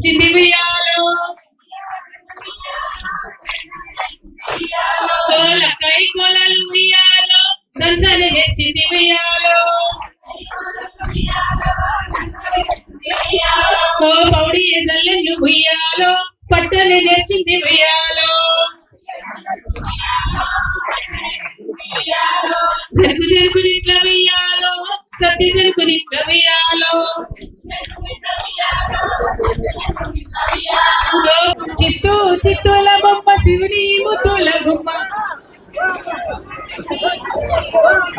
చెరగ చింది ఉయ్యాలో కోలకై కొలలు ఉయ్యాలో దంచని నెచ్చింది ఉయ్యాలో ఓ పౌడి జల్లెళ్ళు ఉయ్యాలో పట్టని నెచ్చింది ఉయ్యాలో జరుకు జరుకు నిట్ల వెయ్యాలో సత్తి జరుకు నిట్ల వెయ్యాలో చిత్తూ చిత్తుల బొమ్మ శివుని ముతుల గుమ్మ.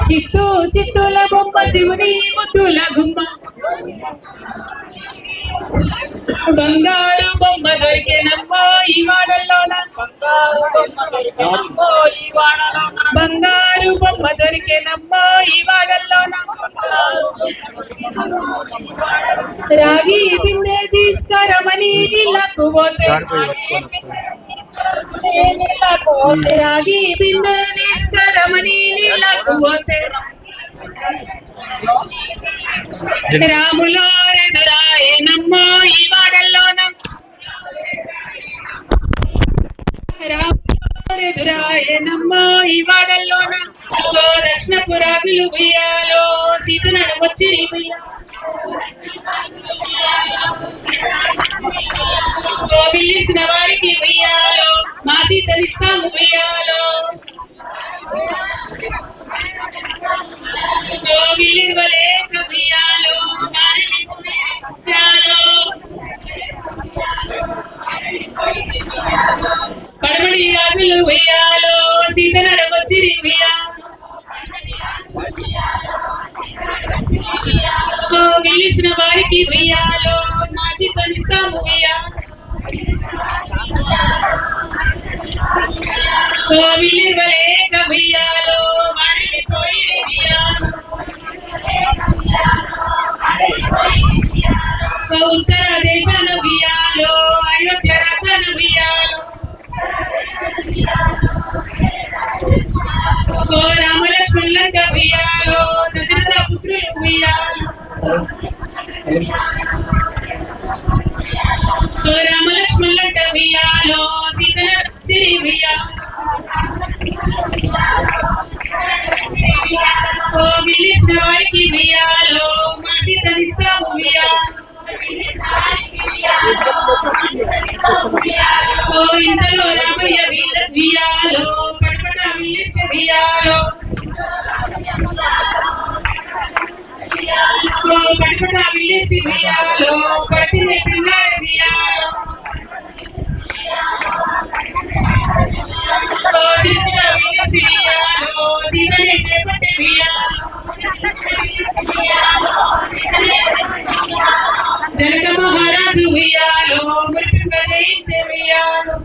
చిత్తూ చిత్తుల బొమ్మ శివుని ముతుల గుమ్మ. బంగారు బొమ్మ దొరికేనమ్మో ఈ వాడల్లోన. బంగారు బొమ్మ దొరికేనమ్మో ఈ వాడల్లోన. రాగి బిందె తీసుకురమని నీళ్ళకు పోతే రాగి బిందె రాములో రెదురాయనమ్మో ఈ వాడల్లోన రాములో ఈ వాడల్లోన ఓ దక్షిణపు రాజులు ఉయ్యాలో సీత నడవచ్చి పిలిచిన వారికి ఉయ్యాలో మాది సీతనిస్తాము ఉయ్యాలో విలువలేక ఉయ్యాలో పడమడి రాజులు ఉయ్యాలో ఓ పిలిచిన వారికి ఉయ్యాలో మా సీతనిస్తాము ఉయ్యాలో ఓ ఇంతలో రామయ్య వీర వియాలో కడపడ విలిసి వియాలో ఓ కడపడ వియాలో పట్టిన వియాలో వియాలో శివని చేపట్టి జనక మహారాజు వియాలో మృత్యుంగ జయించే వియాలో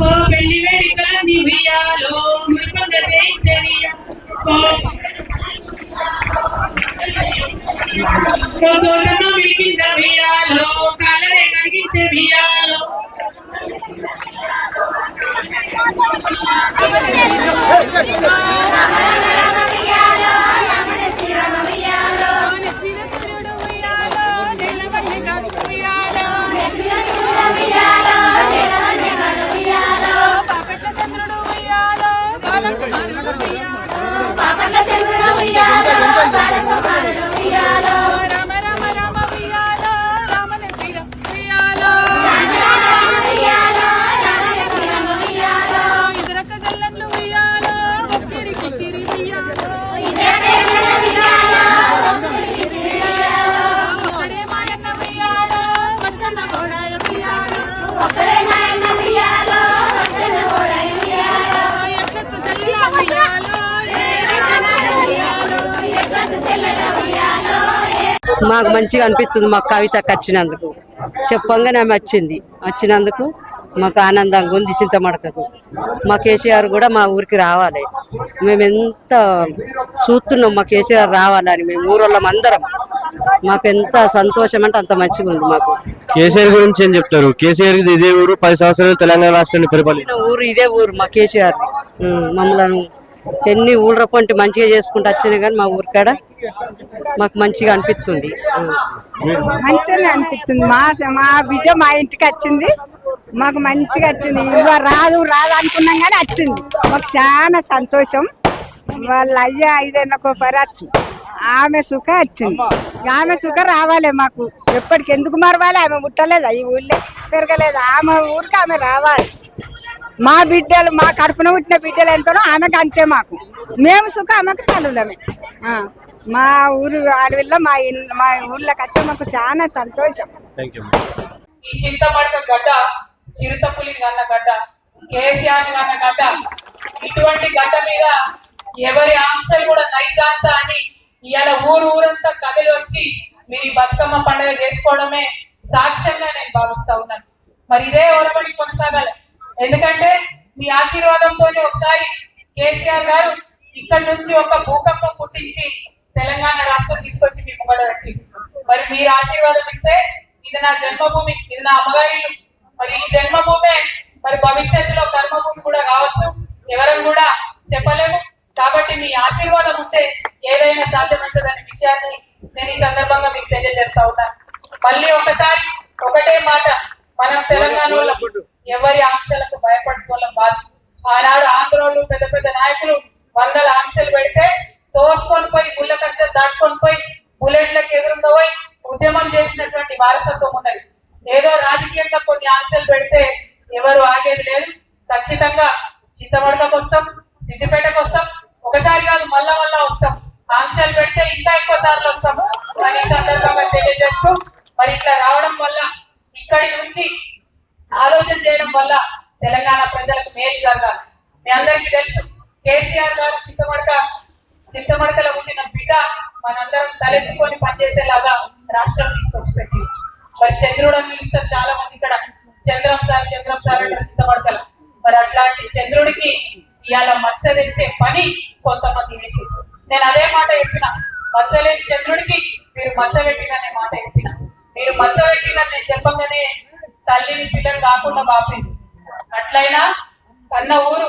ఓ వెళ్ళి వేడి కలని వియాలో మృత్యుంగ జయించే ఓ తోటన విలికింద వియాలో కాలనే కడిగించే వియాలో మాకు మంచిగా అనిపిస్తుంది మాకు కవితకు వచ్చినందుకు. చెప్పంగానే ఆమె వచ్చింది. వచ్చినందుకు మాకు ఆనందంగా ఉంది చింతమడకకు. మా కేసీఆర్ కూడా మా ఊరికి రావాలి. మేము ఎంత చూస్తున్నాం మా కేసీఆర్ రావాలని మేము ఊరోళ్ళం అందరం. మాకు ఎంత సంతోషం అంటే అంత మంచిగా ఉంది మాకు. కేసీఆర్ గురించి ఏం చెప్తారు? కేసీఆర్ ఇదే ఊరు పది సంవత్సరాలు తెలంగాణ రాష్ట్రాన్ని పరిపాలించారు. పుట్టిన ఊరు ఇదే ఊరు మా కేసీఆర్. మమ్మల్ని ఎన్ని ఊళ్ళ పంటి మంచిగా చేసుకుంటూ వచ్చినా కానీ మా ఊరికాడ మాకు మంచిగా అనిపిస్తుంది. మంచిగానే మంచిగా అనిపిస్తుంది. మా మా బిడ్డ మా ఇంటికి వచ్చింది. మాకు మంచిగా వచ్చింది. ఇవ్వ రాదు రాదు అనుకున్నాం కానీ వచ్చింది. మాకు చాలా సంతోషం. వాళ్ళ అయ్యా ఐదేళ్ళకో పరచ్చు ఆమె సుఖ వచ్చింది. ఆమె సుఖ రావాలి మాకు. ఎప్పటికి ఎందుకు మరవాలి? ఆమె ముట్టలేదు ఈ ఊళ్ళో పెరగలేదు? ఆమె ఊరికి ఆమె రావాలి. మా బిడ్డలు మా కడుపున పుట్టిన బిడ్డలు ఎంతనో ఆమెకు అంతే మాకు. మేము సుఖ ఆమెకు తల్లులమే. ఆ, మా ఊరు అడవిలో మా మా ఊర్లోకి వస్తే మాకు చాలా సంతోషం. ఈ చింతమడక గడ్డ చిరుతపులి గన్న గడ్డ కేసీఆర్ గన్న గడ్డ ఇటువంటి గడ్డ మీద ఎవరి ఆంక్షలు కూడా నైజాంత అని ఇవాళ ఊరు ఊరంతా కథలు వచ్చి మీరు ఈ బతుకమ్మ పండుగ చేసుకోవడమే సాక్ష్యంగా నేను భావిస్తా ఉన్నాను. మరి ఇదే ఓరబడి కొనసాగాలి. ఎందుకంటే మీ ఆశీర్వాదంతోనే ఒకసారి కేసీఆర్ గారు ఇక్కడ నుంచి ఒక భూకంపం పుట్టించి తెలంగాణ రాష్ట్రం తీసుకొచ్చి మీ ముంగడ మరి మీరు ఆశీర్వాదం ఇస్తే ఇది నా జన్మభూమి ఇది నా అమ్మగారి మరి ఈ జన్మభూమే మరి భవిష్యత్తులో కర్మభూమి కూడా కావచ్చు. ఎవరం కూడా చెప్పలేము. కాబట్టి మీ ఆశీర్వాదం ఉంటే ఏదైనా సాధ్యమవుతుందనే విషయాన్ని నేను ఈ సందర్భంగా మీకు తెలియజేస్తా ఉన్నాను. మళ్ళీ ఒకసారి ఒకటే మాట మనం తెలంగాణ ఎవరి ఆంక్షలకు భయపడుకోవడం కాదు. ఆనాడు ఆంధ్రోళ్ళు పెద్ద పెద్ద నాయకులు వందల ఆంక్షలు పెడితే తోసుకొని పోయి గుళ్ళ కంచె దాటుకొని పోయి బుల్లెట్లకు ఎదురుగా పోయి ఉద్యమం చేసినటువంటి వారసత్వం ఉన్నది. ఏదో రాజకీయంగా కొన్ని ఆంక్షలు పెడితే తెలంగాణ ప్రజలకు మేలు జరగాలి. మీ అందరికీ తెలుసు కేసీఆర్ గారు చిత్తమడక చిత్తమడకలో ఉండిన బిడ్డ మనందరం తలెత్తుకొని పనిచేసేలాగా రాష్ట్రం తీసుకొచ్చి పెట్టి మరి చంద్రుడు అని పిలుస్తారు చాలా మంది ఇక్కడ. చంద్రం సార్ చంద్రం సార్ అంటారు చిత్తమడకలు. మరి అట్లాంటి చంద్రుడికి ఇవాళ మత్స తెచ్చే పని కొంతమంది వేసి నేను అదే మాట చెప్పిన మచ్చలేని చంద్రుడికి మీరు మచ్చ పెట్టిననే మాట చెప్పిన. మీరు మచ్చ పెట్టినని నేను చెప్పగానే తల్లిని పిల్లలు కాకుండా బాపింది. అట్లయినా కన్న ఊరు ఊరు